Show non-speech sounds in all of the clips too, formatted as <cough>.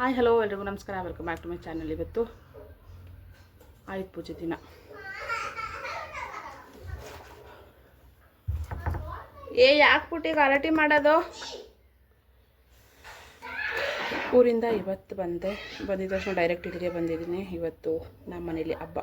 Hi hello ಎಲ್ರಿಗೂ ನಮಸ್ಕಾರ. Welcome back to my channel ಇವತ್ತು ಆಯುಧ ಪೂಜೆ ದಿನ. ಏ, ಯಾಕೆ ಪುಟ್ಟಿ ಗಲಾಟೆ ಮಾಡೋದು? ಊರಿಂದ ಇವತ್ತು ಬಂದೆ. ಬಂದಿದ್ದ ತಕ್ಷಣ ಡೈರೆಕ್ಟ್ ಇಲ್ಲಿಗೆ ಬಂದಿದ್ದೀನಿ. ಇವತ್ತು ನಮ್ಮ ಮನೇಲಿ ಹಬ್ಬ.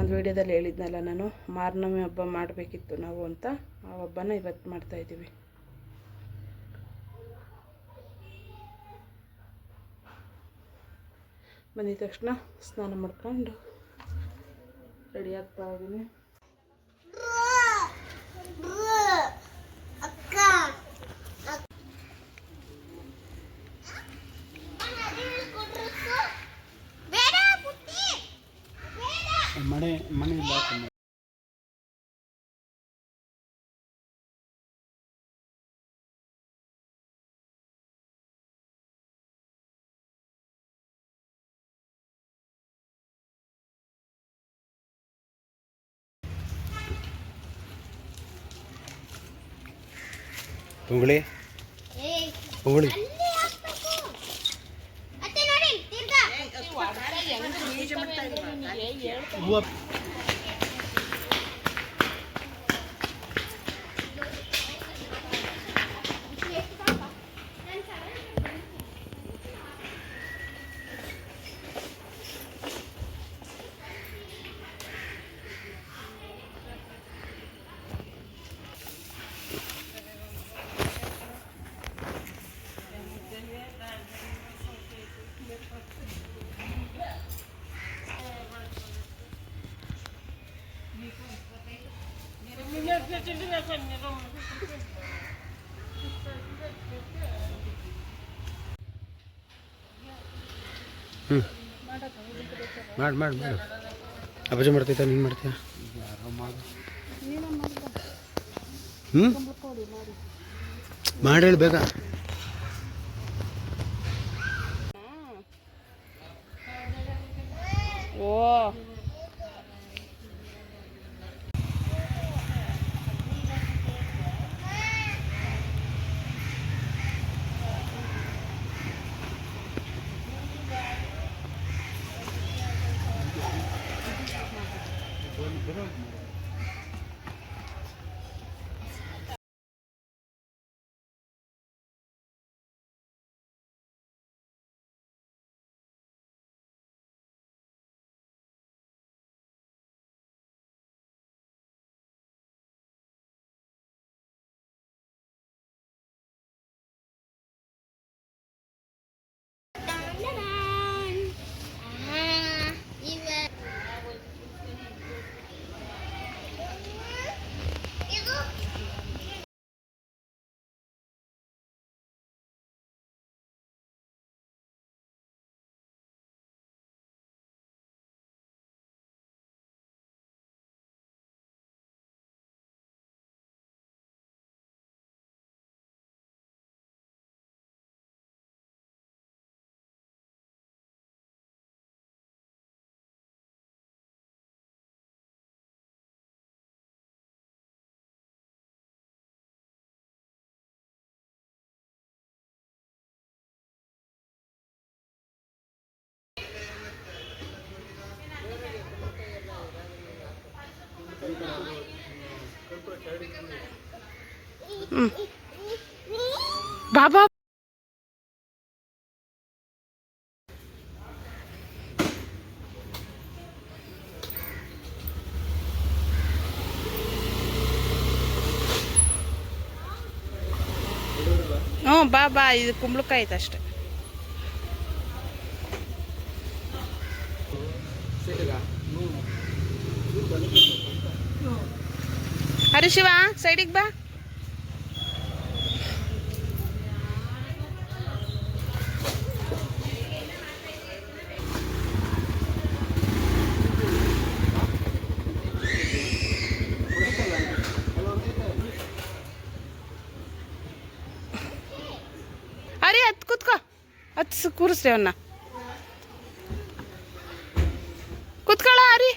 ಒಂದು ವಿಡಿಯೋದಲ್ಲಿ ಹೇಳಿದ್ನಲ್ಲ ನಾನು, ಮಾರ್ನಮಿ ಹಬ್ಬ ಮಾಡಬೇಕಿತ್ತು ನಾವು ಅಂತ. ಆ ಹಬ್ಬನ ಇವತ್ತು ಮಾಡ್ತಾಯಿದ್ದೀವಿ ಬಂದಿದ ತಕ್ಷಣ ಸ್ನಾನ ಮಾಡ್ಕೊಂಡು ರೆಡಿ ಆಗ್ತಾ ಇದ್ದೀನಿ. ಮನೆ ಮನೆ ಬಾತ್ ಪುಂಗುಳಿ ಪುಂಗುಳಿ ಹೂವು ಹ್ಞೂ ಮಾಡಿ ಮಾಡಿ. ಮಾಡು ಮಾಡ್ತೈತ ನೀನು ಮಾಡ್ತೀಯ? ಹ್ಞೂ ಮಾಡಿ ಬೇಗ. ಬಾಬಾ. ಹ್ಞೂ ಬಾ ಬಾ ಇದು ಕುಂಬಳಕಾಯಿ ಐತೆ ಅಷ್ಟೆ. ಅರೆ ಶಿವ ಸೈಡಿಗೆ ಬಾ. ಕೂರಿಸ್ರಿ ಅವನ್ನ ಕುತ್ಕೊಳ್ಳ ಅರಿ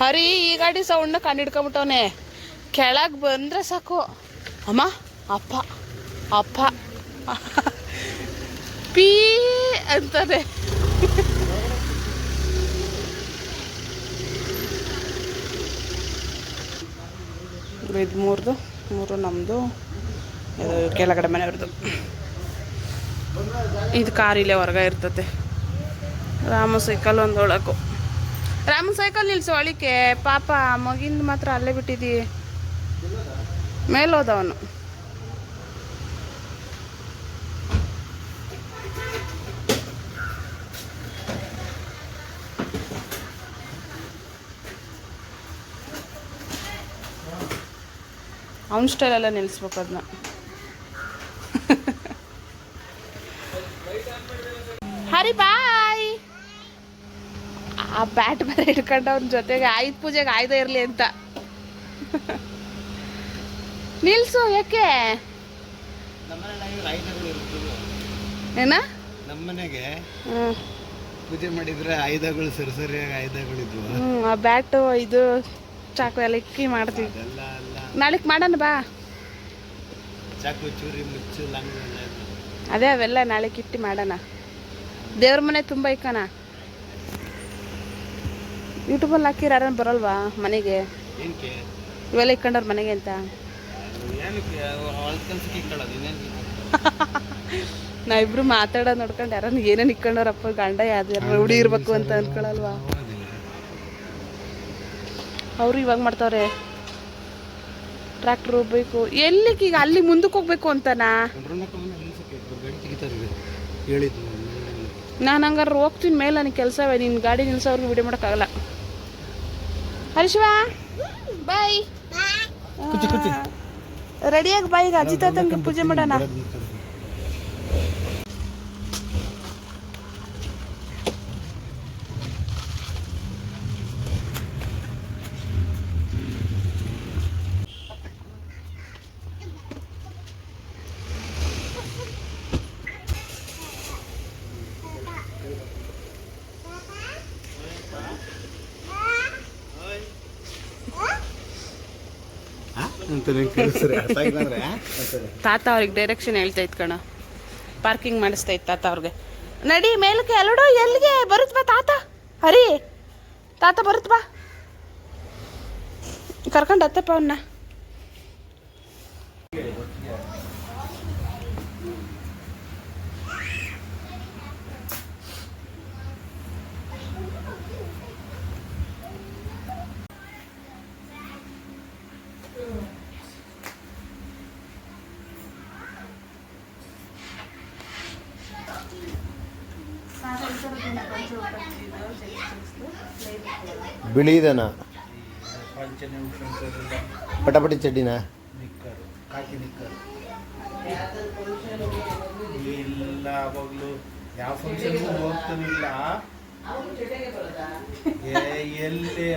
ಹರಿ, ಈ ಗಾಡಿ ಸೌಂಡ್ನ ಕಂಡಿಡ್ಕೊಂಬಿಟ್ಟವನೆ ಕೆಳಗೆ ಬಂದರೆ ಸಾಕು. ಅಮ್ಮ, ಅಪ್ಪ ಅಪ್ಪ. ಪೀ ಅಂತಾನೆ ಇದು ಮೂರ್ದು ಮೂರು ನಮ್ಮದು ಇದು ಕೆಳಗಡೆ ಮನೆಯವ್ರದ್ದು ಇದು ಕಾರ್ ಇಲ್ಲೇ ಹೊರಗೆ ಇರ್ತತೆ ರಾಮ ಸೈಕಲ್ ಒಂದು ಒಳಕು ರಾಮ ಸೈಕಲ್ ನಿಲ್ಸು, ಅಳಿಕೆ. ಪಾಪ, ಮಗಿಂದ ಮಾತ್ರ ಅಲ್ಲೇ ಬಿಟ್ಟಿದ್ದೀ. ಮೇಲೋದವನು. ಅವನ ಸ್ಟೈಲೆಲ್ಲ ನಿಲ್ಲಿಸ್ಬೇಕು ಅದನ್ನ ಹರಿ ಬಾಯ್ ಆ ಬ್ಯಾಟ್ ಬೇರೆ ಇಟ್ಕೊಂಡು ಅವ್ರ ಜೊತೆಗೆ ಆಯುಧ ಪೂಜೆಗೆ ಆಯ್ದ ಇರಲಿ ಅಂತ. ನಿಲ್ಸು ಯಾಕೆ? ಏನ? ನಮ್ಮನೆಗೆ ಪೂಜೆ ಮಾಡಿದ್ರೆ ಆಯುಧಗಳು ಸರಿ ಸರಿಯಾಗಿ ಆಯುಧಗಳಿದ್ವು. ಹ್ಞೂ ಆ ಬ್ಯಾಟು ಇದು ಚಾಕು ಎಲ್ಲ ಇಕ್ಕಿ ಮಾಡ್ತೀವಿ. ಅದೆಲ್ಲ ಅಲ್ಲ. ನಾಳೆಗೆ ಮಾಡೋಣ ಬಾ. ಚಾಕು ಚೂರಿ ಮುಚ್ಚು ಲಂಗ ಅದೇ ಅವೆಲ್ಲ ನಾಳೆ ಕಿಟ್ಟಿ ಮಾಡೋಣ. ದೇವ್ರ ಮನೆ ತುಂಬ ಇಕ್ಕಣ ಯೂಟ್ಯೂಬಲ್ಲಿ ಹಾಕಿರ ಯಾರನ್ನ ಬರಲ್ವಾ ಮನೆಗೆ? ಇವೆಲ್ಲ ಇಕ್ಕಂಡವ್ರ ಮನೆಗೆ ಅಂತ? ನಾ ಇಬ್ರು ಮಾತಾಡೋ ನಾವಿಬ್ರು ಮಾತಾಡೋದು ನೋಡ್ಕೊಂಡು ಯಾರನ್ನ ಏನೇನು ಇಕ್ಕಂಡವ್ರಪ್ಪ ಗಂಡ ಯಾವ್ದು ರೂಢಿ ಇರ್ಬೇಕು ಅಂತ ಅನ್ಕೊಳಲ್ವಾ? ಅವರು ಇವಾಗ ಮಾಡ್ತಾವ್ರೆ. ಟ್ರ್ಯಾಕ್ಟ್ರ್ ಹೋಗ್ಬೇಕು. ಎಲ್ಲಿಗೆ ಈಗ ಅಲ್ಲಿ ಮುಂದಕ್ಕೆ ಹೋಗ್ಬೇಕು ಅಂತನಾ? ನಾನು ಹಂಗಾರೆ ಹೋಗ್ತೀನಿ ಮೇಲೆ ನನಗೆ ಕೆಲಸವೇ ನಿನ್ನ ಗಾಡಿ ನಿಲ್ಸೋರ್ಗು ವಿಡಿಯೋ ಮಾಡೋಕ್ಕಾಗಲ್ಲ. ಹರಿಶಿವ? ಬಾಯ್. ರೆಡಿಯಾಗಿ ಬಾಯ್ ಅಜಿತ ತಂಗಿ ಪೂಜೆ ಮಾಡೋಣ ಅಂತ ನೀವು ಕೇಳಿಸ್ರಿ ಅರ್ಥ ಆಗಿಲ್ಲ ಅಂದ್ರೆ ಅಂತಾರೆ. ತಾತ ಅವ್ರಿಗೆ ಡೈರೆಕ್ಷನ್ ಹೇಳ್ತಾ ಇತ್ತು ಕಣ. ಪಾರ್ಕಿಂಗ್ ಮಾಡಿಸ್ತಾ ಇತ್ತು ತಾತ ಅವ್ರಿಗೆ. ನಡಿ, ಮೇಲಕ್ಕೆ ಎಲ್ಲಡೋ ಎಲ್ಲಿಗೆ? ಬರುತ್ತ ಬಾ ತಾತ. ಹರಿ, ತಾತ ಬರುತ್ತ ಬಾ. ಕರ್ಕೊಂಡು ಅತ್ತಪ್ಪ ಅವನ್ನ ಬಿಳಿದನ? ಪಟಪಟಿ ಚಡ್ಡಿನ? ಅವಾಗ್ಲು ಯಾವ ಫಂಕ್ಷನ್ಗೂ ಎಲ್ಲಿ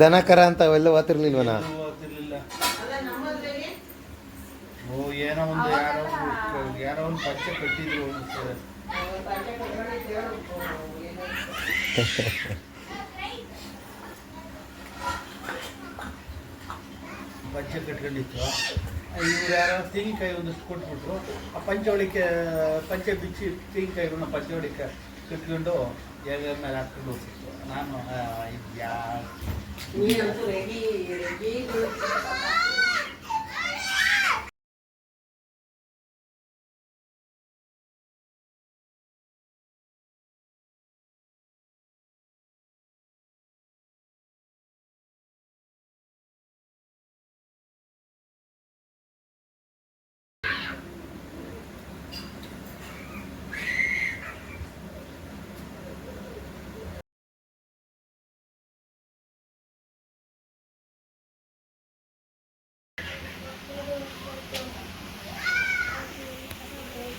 ದನ ಕರ ಅಂತ ಅವೆಲ್ಲ ಓದ್ತಿರ್ಲಿಲ್ವನ? ಎಲ್ಲೂ <laughs> ಓ ಏನೋ ಒಂದು ಯಾರೋ ಯಾರೋ ಒಂದು ಪಚ್ಚೆ ಕಟ್ಟಿದ್ರು ಪಂಚೆ ಕಟ್ಕೊಂಡಿತ್ತು. ಇವ್ರು ಯಾರೋ ತೆಂಗಿನಕಾಯಿ ಒಂದಷ್ಟು ಕೊಟ್ಬಿಟ್ರು. ಆ ಪಂಚವಳಿಕೆ ಪಂಚೆ ಬಿಚ್ಚಿ ತೆಂಗಿನಕಾಯಿಗಳನ್ನ ಪಂಚವಳಿಕೆ ಕಟ್ಕೊಂಡು ಎಲೆ ಮೇಲೆ ಹಾಕ್ಕೊಂಡು ಹೋಗ್ತಿತ್ತು. ನಾನು ಆ, ಇದ್ಯಾ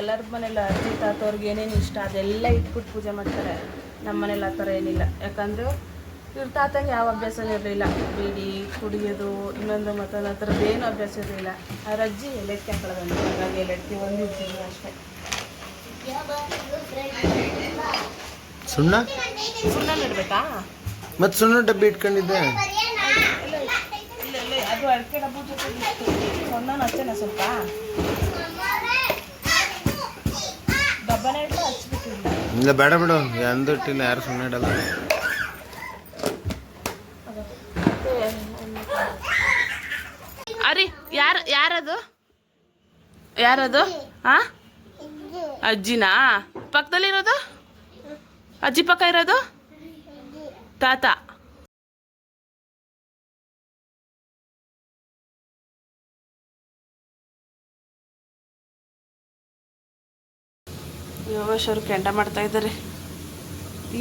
ಎಲ್ಲರ ಮನೇಲಿ ಅಜ್ಜಿ ತಾತವ್ರಿಗೆ ಏನೇನು ಇಷ್ಟ ಅದೆಲ್ಲ ಇಟ್ಬಿಟ್ಟು ಪೂಜೆ ಮಾಡ್ತಾರೆ. ನಮ್ಮ ಮನೇಲಿ ಆ ಥರ ಏನಿಲ್ಲ. ಯಾಕಂದರೆ ಇವ್ರ ತಾತಂಗೆ ಯಾವ ಅಭ್ಯಾಸನೂ ಇರಲಿಲ್ಲ. ಬೀಡಿ ಕುಡಿಯೋದು ಇನ್ನೊಂದು ಮತ್ತೊಂದು ಆ ಥರದ್ದು ಏನು ಅಭ್ಯಾಸ ಇರಲಿಲ್ಲ. ಅವ್ರ ಅಜ್ಜಿ ಎಲೆಟ್ಕೆ ಹಾಕೊಳ್ಳೋದಂತ ಹಾಗಾಗಿ ಎಲೆಟ್ಕೆ ಒಂದು ಇರ್ತಿದ್ರು ಅಷ್ಟೇ. ಸುಣ್ಣ? ಸುಣ್ಣ ಇಡಬೇಕಾ ಮತ್ತೆ ಸುಣ್ಣ ಡಬ್ಬಿ ಇಟ್ಕೊಂಡಿದ್ದೆ. ಅದು ಅಡಿಕೆ ಡಬ್ಬು ಜೊತೆ ಸ್ವಲ್ಪ? ಇಲ್ಲ ಬೇಡ ಬಿಡು. ಎಂದು ಇಟ್ಟಿಲ್ಲ ಯಾರು ಸುಮ್ಮನೆ ಇಡಲ್ಲ. ಅರಿ ಯಾರು ಯಾರದು? ಯಾರದು? ಹಾ ಅಜ್ಜಿನಾ? ಪಕ್ಕದಲ್ಲಿರೋದು? ಅಜ್ಜಿ ಪಕ್ಕ ಇರೋದು? ತಾತ. ಯೋಗೇಶ್ವರು ಕೆಂಡ ಮಾಡ್ತಾ ಇದ್ದಾರೆ.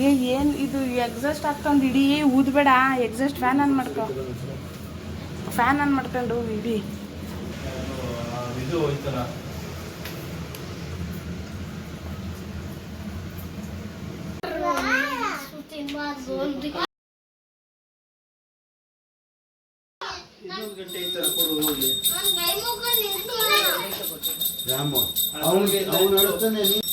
ಏ ಏನು ಇದು? ಎಕ್ಸಾಸ್ಟ್ ಹಾಕೊಂಡು ಇಡೀ ಊದ್ಬೇಡ. ಎಕ್ಸಾಸ್ಟ್ ಫ್ಯಾನ್ ಆನ್ ಮಾಡ್ಕೊ. ಫ್ಯಾನ್ ಆನ್ ಮಾಡ್ಕೊಂಡು ಇಡಿ. ರಾಮು ಅವನಿಗೆ ಅವನು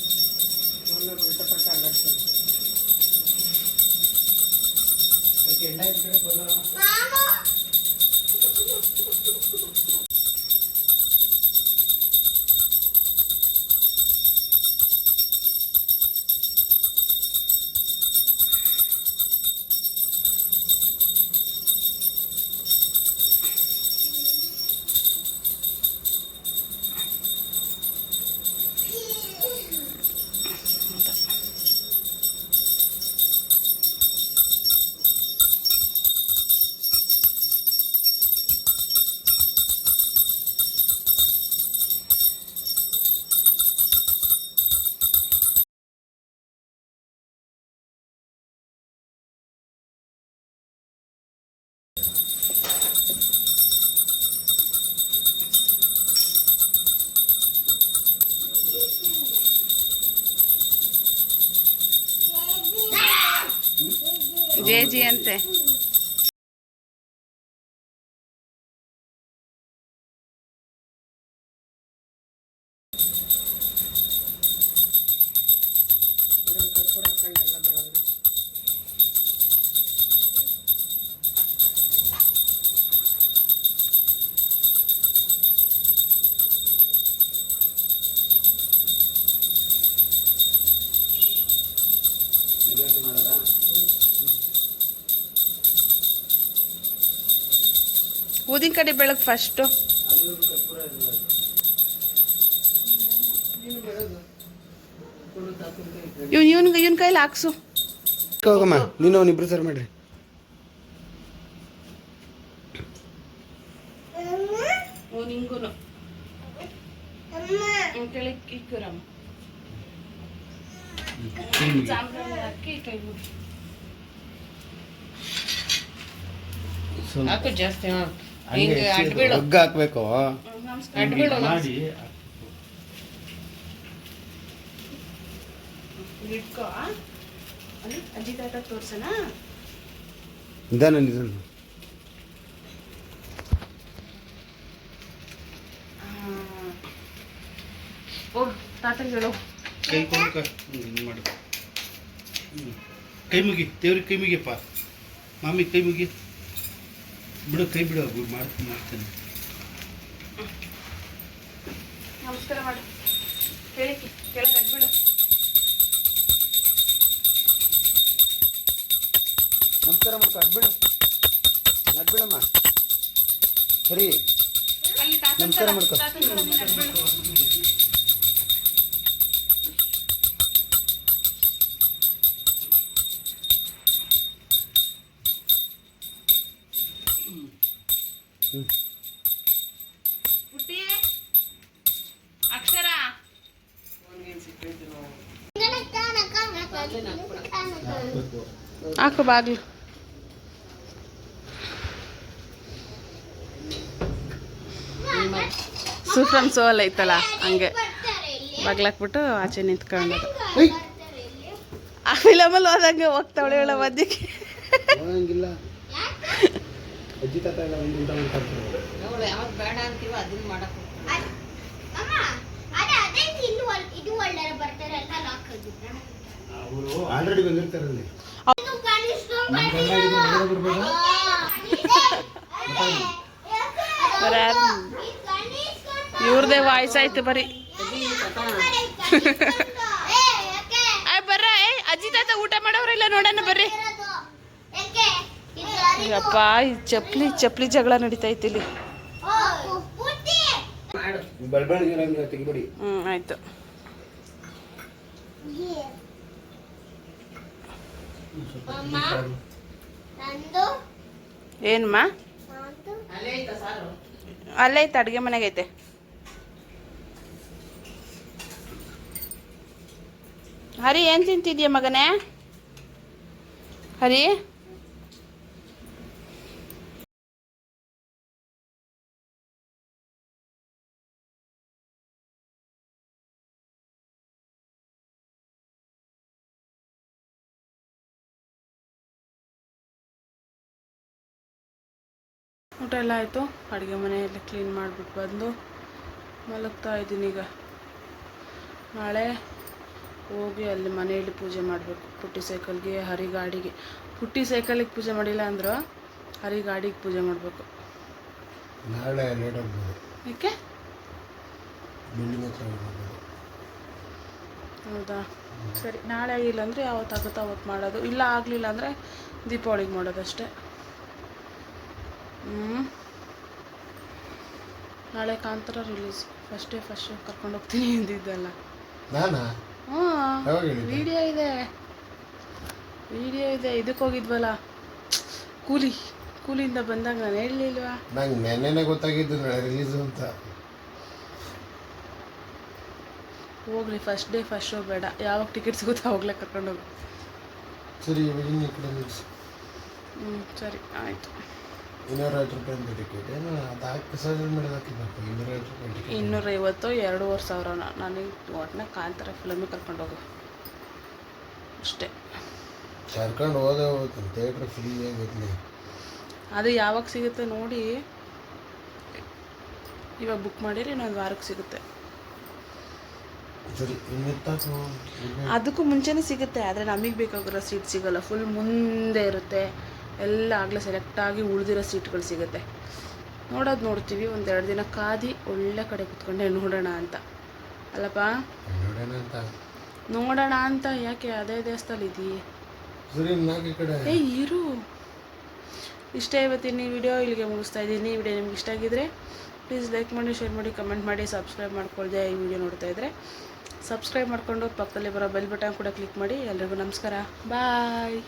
爷爷奶奶。ಊದಿನ ಕಡೆ ಬೆಳಗ್ಗೆ ಫಸ್ಟು ಇವ್ನು ಇವನ್ಗೆ ಇವನ್ ಕೈಲಿ ಹಾಕ್ಸು. ಹೋಗಮ್ಮ ನೀನು ಅವನಿಬ್ರು ಸರ್ ಮಾಡ್ರಿ. ಜಾಸ್ತಿ ಕೆಳಗೆ ಹಾಕ್ಬೇಕು. ನಮಸ್ಕಾರ ಮಾಡಿ. ಇಟ್ಕೋ ಅಜ್ಜಿ ತಾತ ತೋರ್ಸಣ ನಿಧಾನ. ನಿಧಾನ ಹೋಗ್ ತಾತಂಗೆ ಹೇಳು. ಕೈ ಕೊಡಕ. ಹಿಂಗೆ ಮಾಡು. ಕೈ ಮುಗಿ ದೇವ್ರಿಗೆ ಕೈ ಮುಗಿಯಪ್ಪ. ಮಾಮಿ ಕೈ ಮುಗಿ. ಬಿಡು ಕೈ ಬಿಡು ಮಾಡ್ತೀನಿ ಮಾಡ್ತೇನೆ. ನಮಸ್ಕಾರ ಮಾಡು. ಕೇಳಿ ಕೆಳಗೆ ಬಿಡು. ನಮಸ್ಕಾರ ಮಾಡ್ಕೊ ಅಡ್ಬಿಡು ಅಡ್ಬಿಡಮ್ಮ ಸರಿ. ನಮಸ್ಕಾರ ಮಾಡ್ಕೊ. ಹಾಕು ಬಾಗಿಲು. ಸುಫ್ರಮ್ ಸೋಲ್ ಐತಲ್ಲ ಹಂಗೆ. ಬಾಗ್ಲಾಕ್ಬಿಟ್ಟು ಆಚೆ ನಿಂತ್ಕೊಂಡು. ಆ ಫಿಲಮಲ್ಲಿ ಹೋದಂಗೆ ಹೋಗ್ತಾವಳೆ ಹೇಳ ಮಧ್ಯಕ್ಕೆ. ಹೋಗಂಗಿಲ್ಲ. ಇವ್ರದೇ ವಾಯ್ಸ್ ಆಯ್ತು ಬರೀ. ಆಯ್ ಬರ್ರ ಏ ಅಜ್ಜಿ ತಾತ ಊಟ ಮಾಡೋರಿಲ್ಲ ನೋಡೋಣ ಬರ್ರಿ ಅಪ್ಪ ಈ ಚಪ್ಲಿ ಚಪ್ಲಿ ಜಗಳ ನಡೀತಾ ಐತಿ ಇಲ್ಲಿ. ಹ್ಮ್ ಆಯ್ತು. ಏನಮ್ಮ ಅಲ್ಲೇ ಐತೆ ಅಡುಗೆ ಮನೆಗೆ ಐತೆ. ಹರಿ ಏನು ತಿಂತಿದ್ಯಾ ಮಗನೇ? ಹರಿ? ಊಟ ಎಲ್ಲ ಆಯಿತು. ಅಡುಗೆ ಮನೆಯಲ್ಲಿ ಕ್ಲೀನ್ ಮಾಡಿಬಿಟ್ಟು ಬಂದು ಮಲಗ್ತಾ ಇದ್ದೀನಿ ಈಗ. ನಾಳೆ ಹೋಗಿ ಅಲ್ಲಿ ಮನೆಯಲ್ಲಿ ಪೂಜೆ ಮಾಡಬೇಕು. ಪುಟ್ಟಿ ಸೈಕಲ್ಗೆ ಹರಿ ಗಾಡಿಗೆ ಪುಟ್ಟಿ ಸೈಕಲಿಗೆ ಪೂಜೆ ಮಾಡಿಲ್ಲ ಅಂದ್ರೆ ಹರಿ ಗಾಡಿಗೆ ಪೂಜೆ ಮಾಡಬೇಕು. ನಾಳೆ ಲೇಟ್ ಆಗ್ಬೋದು. ಏಕೆ ಹೌದಾ? ಸರಿ ನಾಳೆ ಆಗಿಲ್ಲ ಅಂದರೆ ಯಾವತ್ತಾಗುತ್ತೋ ಅವತ್ತು ಮಾಡೋದು. ಇಲ್ಲ ಆಗಲಿಲ್ಲ ಅಂದರೆ ದೀಪಾವಳಿಗೆ ಮಾಡೋದಷ್ಟೇ. ನಾಳೆ Kantara release first day first show ಕರ್ಕೊಂಡು ಹೋಗ್ತೀನಿ ಅಂದಿದ್ದಲ್ಲ. ನಾನಾ? ಹ್ಞೂ ವಿಡಿಯೋ ಇದೆ. ವಿಡಿಯೋ ಇದೆ. ಇದಕ್ಕೆ ಹೋಗಿದ್ವಲ್ಲ. ಕೂಲಿ. ಕೂಲಿಯಿಂದ ಬಂದಾಗ ನಾನು ಹೇಳಲಿಲ್ವಾ? ನಂಗೆ ನೆನ್ನೆನೆ ಗೊತ್ತಾಗಿದ್ದು ನಾಳೆ ರಿಲೀಸ್ ಅಂತ. ಹೋಗ್ಲಿ ಫಸ್ಟ್ ಡೇ ಫಸ್ಟ್ ಶೋ ಬೇಡ. ಯಾವಾಗ ಟಿಕೆಟ್ ಸಿಗುತ್ತೋ ಅವಾಗಲೇ ಕರ್ಕೊಂಡೋಗು ಸರಿ ಇವಾಗ ಇನ್ನು ಈ ಕಡೆ ನಿಲ್ಸು. ಹ್ಞೂ ಸರಿ ಆಯಿತು. ಇನ್ನೂರೈವತ್ತು ರೂಪಾಯಿ ಅಂತ ಟಿಕೆಟ್ ಏನು ಅದು ಹಾಕಿ ಸರ್ಜರಿ ಇನ್ನೂರೈವತ್ತು ರೂಪಾಯಿ ಟಿಕೆಟ್ ಇನ್ನೂರೈವತ್ತು ಎರಡೂವರೆ ಸಾವಿರನ ನನಗೆ ಒಟ್ಟಿನ ಕಾಂತಾರ ಫಿಲಮಿಗೆ ಕರ್ಕೊಂಡೋಗು ಅಷ್ಟೇ. ಕರ್ಕೊಂಡು ಹೋದೆ ಹೋಗ್ತೀನಿ ಥಿಯೇಟ್ರ್ ಫ್ರೀ ಅದು ಯಾವಾಗ ಸಿಗುತ್ತೆ ನೋಡಿ ಇವಾಗ ಬುಕ್ ಮಾಡಿರಿ ಇನ್ನೊಂದು ವಾರಕ್ಕೆ ಸಿಗುತ್ತೆ. ಅದಕ್ಕೂ ಮುಂಚೆನೇ ಸಿಗುತ್ತೆ ಆದರೆ ನಮಗೆ ಬೇಕಾಗಿರೋ ಸೀಟ್ ಸಿಗಲ್ಲ ಫುಲ್ ಮುಂದೆ ಇರುತ್ತೆ. ಎಲ್ಲ ಆಗಲೇ ಸೆಲೆಕ್ಟಾಗಿ ಉಳಿದಿರೋ ಸೀಟ್ಗಳು ಸಿಗುತ್ತೆ. ನೋಡೋದು ನೋಡ್ತೀವಿ ಒಂದೆರಡು ದಿನ ಕಾದಿ ಒಳ್ಳೆ ಕಡೆ ಕುತ್ಕೊಂಡೆ ನೋಡೋಣ ಅಂತ. ಅಲ್ಲಪ್ಪ? ನೋಡೋಣ ಅಂತ. ಯಾಕೆ ಅದೇ ದೇವಸ್ಥಾನ ಇದೆಯೇ? ಏ ಇರು. ಇಷ್ಟೇ ಇವತ್ತಿನ ಈ ವಿಡಿಯೋ ಇಲ್ಲಿಗೆ ಮುಗಿಸ್ತಾ ಇದ್ದೀನಿ. ಈ ವಿಡಿಯೋ ನಿಮ್ಗೆ ಇಷ್ಟ ಆಗಿದ್ರೆ ಪ್ಲೀಸ್ ಲೈಕ್ ಮಾಡಿ ಶೇರ್ ಮಾಡಿ ಕಮೆಂಟ್ ಮಾಡಿ ಸಬ್ಸ್ಕ್ರೈಬ್ ಮಾಡ್ಕೊಳ್ದೆ ಈ ವಿಡಿಯೋ ನೋಡ್ತಾ ಇದ್ದರೆ ಸಬ್ಸ್ಕ್ರೈಬ್ ಮಾಡಿಕೊಂಡು ಪಕ್ಕದಲ್ಲಿ ಬರೋ ಬೆಲ್ ಬಟನ್ ಕೂಡ ಕ್ಲಿಕ್ ಮಾಡಿ. ಎಲ್ರಿಗೂ ನಮಸ್ಕಾರ. ಬಾಯ್